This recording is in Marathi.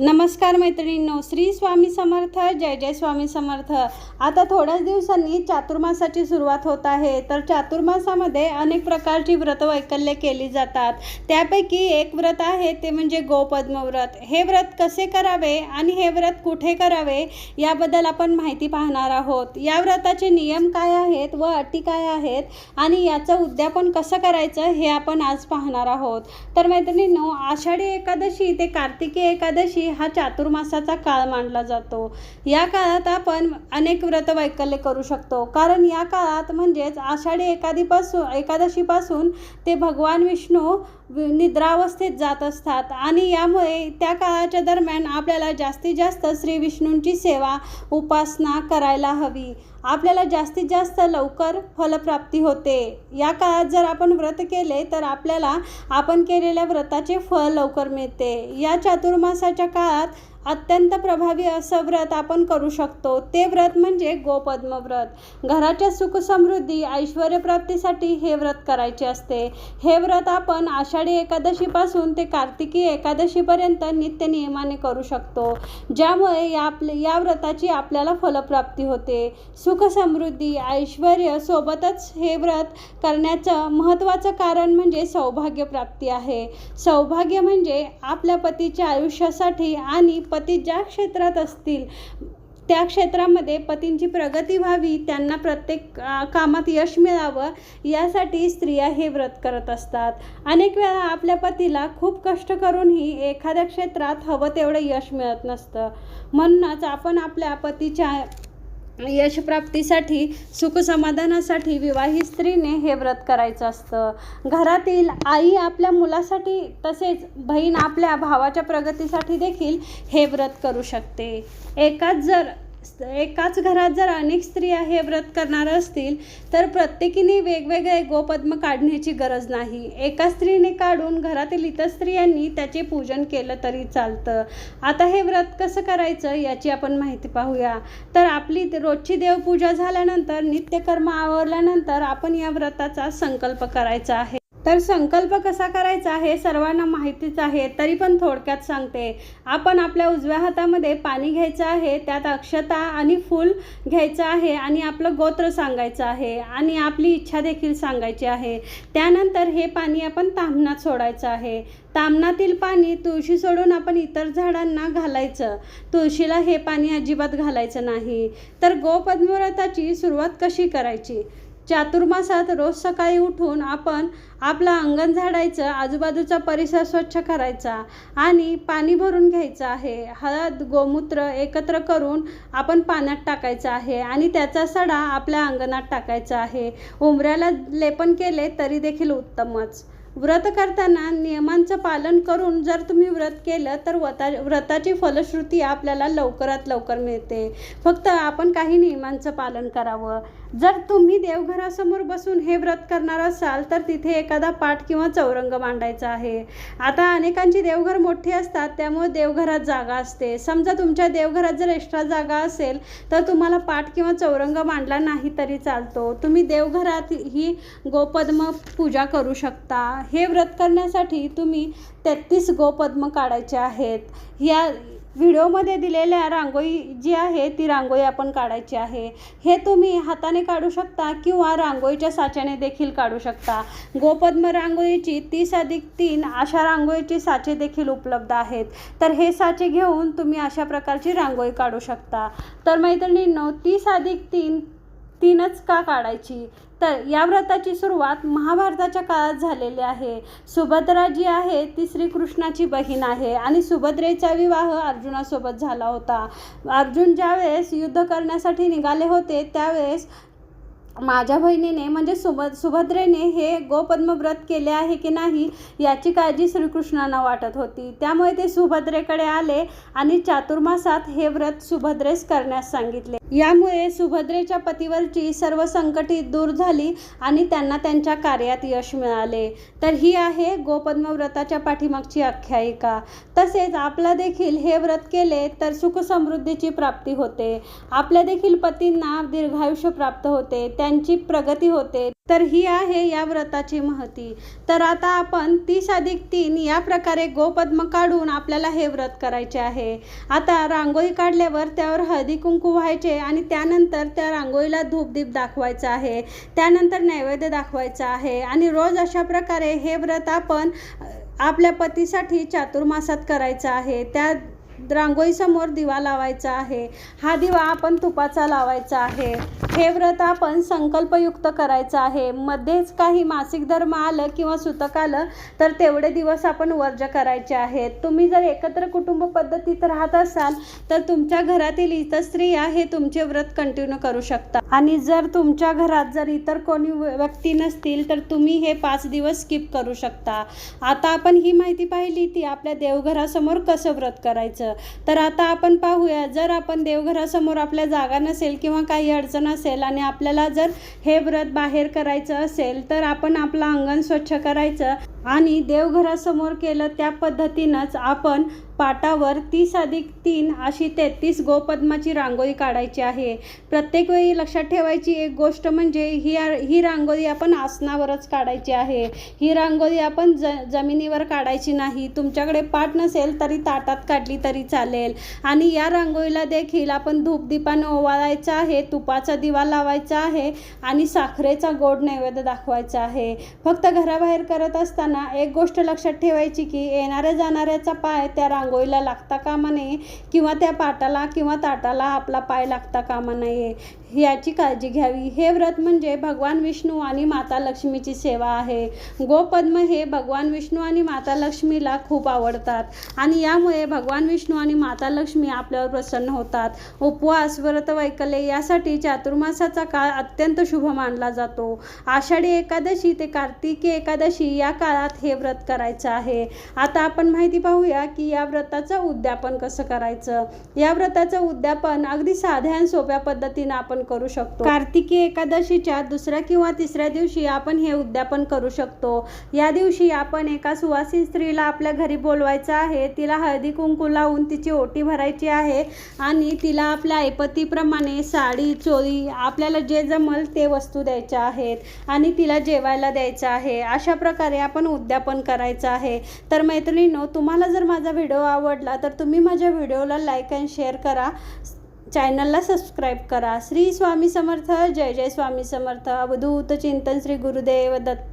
नमस्कार मैत्रिणींनो श्री स्वामी समर्थ जय जय स्वामी समर्थ. आता थोड्याच दिवसांनी चातुर्मासाची सुरुवात होत आहे. तर चातुर्मासामध्ये अनेक प्रकारची व्रत वैकल्य केली जातात. त्यापैकी एक व्रत आहे ते म्हणजे गोपद्म व्रत हे व्रत कसे करावे आणि हे व्रत कुठे करावे याबद्दल आपण माहिती पाहणार आहोत. या व्रताचे नियम काय आहेत व अटी काय आहेत आणि याचं उद्यापन कसं करायचं हे आपण आज पाहणार आहोत. तर मैत्रिणींनो आषाढी एकादशी ते कार्तिकी एकादशी हा चातुर्मासाचा काळ मानला जातो. या काळात आपण अनेक व्रत वैकल्य करू शकतो. कारण या काळात म्हणजेच आषाढी एकादीपासून एकादशीपासून ते भगवान विष्णू निद्रावस्थेत जात असतात. आणि यामुळे त्या काळाच्या दरम्यान आपल्याला जास्तीत जास्त श्री विष्णूंची सेवा उपासना करायला हवी. आपल्याला जास्तीत जास्त लवकर फलप्राप्ती होते. या काळात जर आपण व्रत केले तर आपल्याला आपण केलेल्या व्रताचे फळ लवकर मिळते. या चातुर्मासाच्या काळात अत्यंत प्रभावी असं व्रत आपण करू शकतो. ते व्रत म्हणजे गोपद्म व्रत घराच्या सुखसमृद्धी ऐश्वर्यप्राप्तीसाठी हे व्रत करायचे असते. हे व्रत आपण आषाढी एकादशीपासून ते कार्तिकी एकादशीपर्यंत नित्य नियमाने करू शकतो. ज्यामुळे या आपले या व्रताची आपल्याला फलप्राप्ती होते. सुखसमृद्धी ऐश्वर सोबतच हे व्रत करण्याचं महत्त्वाचं कारण म्हणजे सौभाग्यप्राप्ती आहे. सौभाग्य म्हणजे आपल्या पतीच्या आयुष्यासाठी आणि पती ज्या क्षेत्रात असतील त्या क्षेत्रामध्ये पतींची प्रगती व्हावी त्यांना प्रत्येक कामात यश मिळावं यासाठी स्त्रिया हे व्रत करत असतात. अनेक वेळा आपल्या पतीला खूप कष्ट करूनही एखाद्या क्षेत्रात हवं तेवढं यश मिळत नसतं. म्हणूनच आपण आपल्या पतीच्या यशप्राप्तीसाठी सुखसमाधानासाठी विवाहित स्त्रीने हे व्रत करायचं असतं. घरातील आई आपल्या मुलासाठी तसेच बहीण आपल्या भावाच्या प्रगतीसाठी देखील हे व्रत करू शकते. एकाच जर एकाच घरात जर अनेक स्त्रिया हे व्रत करणार असतील तर प्रत्येकीने वेगवेगळे गोपद्म काढण्याची गरज नाही. एका स्त्रीने काढून घरातील इतर स्त्रियांनी त्याचे पूजन केलं तरी चालतं. आता हे व्रत कसं करायचं याची आपण माहिती पाहूया. तर आपली रोजची देवपूजा झाल्यानंतर नित्यकर्म आवरल्यानंतर आपण या व्रताचा संकल्प करायचा आहे. तर संकल्प कसा करायचा हे सर्वांना माहितीच आहे. तरी पण थोडक्यात सांगते. आपण आपल्या उजव्या हातामध्ये पाणी घ्यायचं आहे त्यात अक्षता आणि फूल घ्यायचं आहे आणि आपलं गोत्र सांगायचं आहे आणि आपली इच्छा देखील सांगायची आहे. त्यानंतर हे पाणी आपण तांबणात सोडायचं आहे. तामणातील पाणी तुळशी सोडून आपण इतर झाडांना घालायचं. तुळशीला हे पाणी अजिबात घालायचं नाही. तर गोपद्मव्रताची सुरुवात कशी करायची? चातुर्मासात रोज सकाळी उठून आपण आपलं अंगण झाडायचं आजूबाजूचा परिसर स्वच्छ करायचा आणि पाणी भरून घ्यायचं आहे. हळद गोमूत्र एकत्र करून आपण पाण्यात टाकायचं आहे आणि त्याचा सडा आपल्या अंगणात टाकायचा आहे. उंबऱ्याला लेपन केले तरी देखील उत्तमच. व्रत करताना नियमांचं पालन करून जर तुम्ही व्रत केलं तर व्रता व्रताची फलश्रुती आपल्याला लवकरात लवकर मिळते. फक्त आपण काही नियमांचं पालन करावं. जर तुम्ही देवघरासमोर बसून हे व्रत करणार असाल तर तिथे एखादा पाठ किंवा चौरंग मांडायचा आहे. आता अनेकांची देवघर मोठी असतात त्यामुळे देवघरात जागा असते. समजा तुमच्या देवघरात जर एक्स्ट्रा जागा असेल तर तुम्हाला पाठ किंवा चौरंग मांडला नाही तरी चालतो. तुम्ही देवघरात ही गोपद्म पूजा करू शकता. हे व्रत करण्यासाठी तुम्ही तेहतीस गोपद्म काढायचे आहेत. या व्हिडिओमध्ये दिलेल्या रांगोळी जी आहे ती रांगोळी आपण काढायची आहे. हे तुम्ही हाताने काढू शकता किंवा रांगोळीच्या साच्याने देखील काढू शकता. गोपद्म रांगोळीची तीस अधिक तीन अशा रांगोळीचे साचे देखील उपलब्ध आहेत. तर हे साचे घेऊन तुम्ही अशा प्रकारची रांगोळी काढू शकता. तर मैत्रिणींनो तीस अधिक तीन तीनच का काढायची? तर या व्रताची सुरुवात महाभारताच्या काळात झालेली आहे. सुभद्रा जी आहे ती श्रीकृष्णाची बहीण आहे आणि सुभद्रेचा विवाह अर्जुनासोबत झाला होता. अर्जुन ज्यावेळेस युद्ध करण्यासाठी निघाले होते त्यावेळेस माझ्या बहिणीने म्हणजे सुभ सुभद्रेने हे गोपद्म व्रत केले आहे की नाही याची काळजी श्रीकृष्णांना वाटत होती. त्यामुळे ते सुभद्रेकडे आले आणि चातुर्मासात हे व्रत सुभद्रेस करण्यास सांगितले. यामुळे सुभद्रेच्या पतीवरची सर्व संकटे दूर झाली आणि त्यांना त्यांच्या कार्यात यश मिळाले. तर ही आहे गोपद्म व्रताच्या पाठीमागची आख्यायिका. तसेच आपला देखील हे व्रत केले तर सुखसमृद्धीची प्राप्ती होते. आपल्या देखील पतींना दीर्घायुष्य प्राप्त होते. त्यांची प्रगती होते. तर ही आहे या व्रताची महती. तर आता आपण तीस अधिक तीन या प्रकारे गोपद्म काढून आपल्याला हे व्रत करायचे आहे. आता रांगोळी काढल्यावर त्यावर हळदी कुंकू व्हायचे आणि त्यानंतर त्या रांगोळीला धूपदीप दाखवायचा आहे. त्यानंतर नैवेद्य दाखवायचा आहे आणि रोज अशा प्रकारे हे व्रत आपण आपल्या पतीसाठी चातुर्मासात करायचं आहे. त्या रांगोळीसमोर दिवा लावायचा आहे. हा दिवा आपण तुपाचा लावायचा आहे. हे व्रत आपण संकल्पयुक्त करायचं आहे. मध्येच काही मासिक धर्म आलं किंवा सुतक आलं तर तेवढे दिवस आपण वर्ज करायचे आहेत तुम्ही जर एकत्र कुटुंब पद्धतीत राहत असाल तर तुमच्या घरातील इतर स्त्रिया हे तुमचे व्रत कंटिन्यू करू शकता. आणि जर तुमच्या घरात जर इतर कोणी व्य- व्यक्ती नसतील तर तुम्ही हे पाच दिवस स्किप करू शकता. आता आपण ही माहिती पाहिली ती आपल्या देवघरासमोर कसं व्रत करायचं? तर आता आपण पाहूया जर आपण देवघरासमोर आपल्या जागा नसेल किंवा काही अडचण असेल आणि आपल्याला जर हे व्रत बाहेर करायचं असेल तर आपण आपलं अंगण स्वच्छ करायचं आणि देवघरासमोर केलं त्या पद्धतीनंच आपण पाटावर तीस अधिक तीन अशी तेहतीस गोपद्माची रांगोळी काढायची आहे. प्रत्येक वेळी लक्षात ठेवायची एक गोष्ट म्हणजे ही ही रांगोळी आपण आसनावरच काढायची आहे. ही रांगोळी आपण ज जमिनीवर काढायची नाही. तुमच्याकडे पाट नसेल तरी ताटात काढली तरी चालेल. आणि या रांगोळीला देखील आपण धूपदीपानं ओवाळायचं आहे तुपाचा दिवा लावायचा आहे आणि साखरेचा गोड नैवेद्य दाखवायचा आहे. फक्त घराबाहेर करत असताना एक गोष्ट लक्षात ठेवायची की येणाऱ्या जाणाऱ्याचा पाय त्या रांग रांगोळीला लागता कामा नये किंवा त्या पाटाला किंवा ताटाला आपला पाय लागता कामा नये. याची काळजी घ्यावी. हे व्रत म्हणजे भगवान विष्णू आणि माता लक्ष्मीची सेवा आहे. गोपद्म हे भगवान विष्णू आणि माता लक्ष्मीला खूप आवडतात आणि यामुळे भगवान विष्णू आणि माता लक्ष्मी आपल्यावर प्रसन्न होतात. उपवास व्रत वैकल्य यासाठी चातुर्मासाचा काळ अत्यंत शुभ मानला जातो. आषाढी एकादशी ते कार्तिकी एकादशी या काळात हे व्रत करायचं आहे. आता आपण माहिती पाहूया की या व्रताचं उद्यापन कसं करायचं? या व्रताचं उद्यापन अगदी साध्या आणि सोप्या पद्धतीनं आपण आपण करू शकतो. कार्तिकी एकादशीच्या दुसऱ्या किंवा तिसऱ्या दिवशी आपण हे उद्यापन करू शकतो. या दिवशी आपण एका सुवासिक स्त्रीला आपल्या घरी बोलवायचं आहे. तिला हळदी कुंकू लावून तिची ओटी भरायची आहे आणि तिला आपल्या ऐपतीप्रमाणे साडी चोळी आपल्याला जे जमल ते वस्तू द्यायच्या आहेत आणि तिला जेवायला द्यायचं आहे. अशा प्रकारे आपण उद्यापन करायचं आहे. तर मैत्रिणींनो तुम्हाला जर माझा व्हिडिओ आवडला तर तुम्ही माझ्या व्हिडिओला लाईक अँड शेअर करा. चॅनलला सबस्क्राईब करा. श्री स्वामी समर्थ जय जय स्वामी समर्थ. अवधूत चिंतन श्री गुरुदेव दत्त.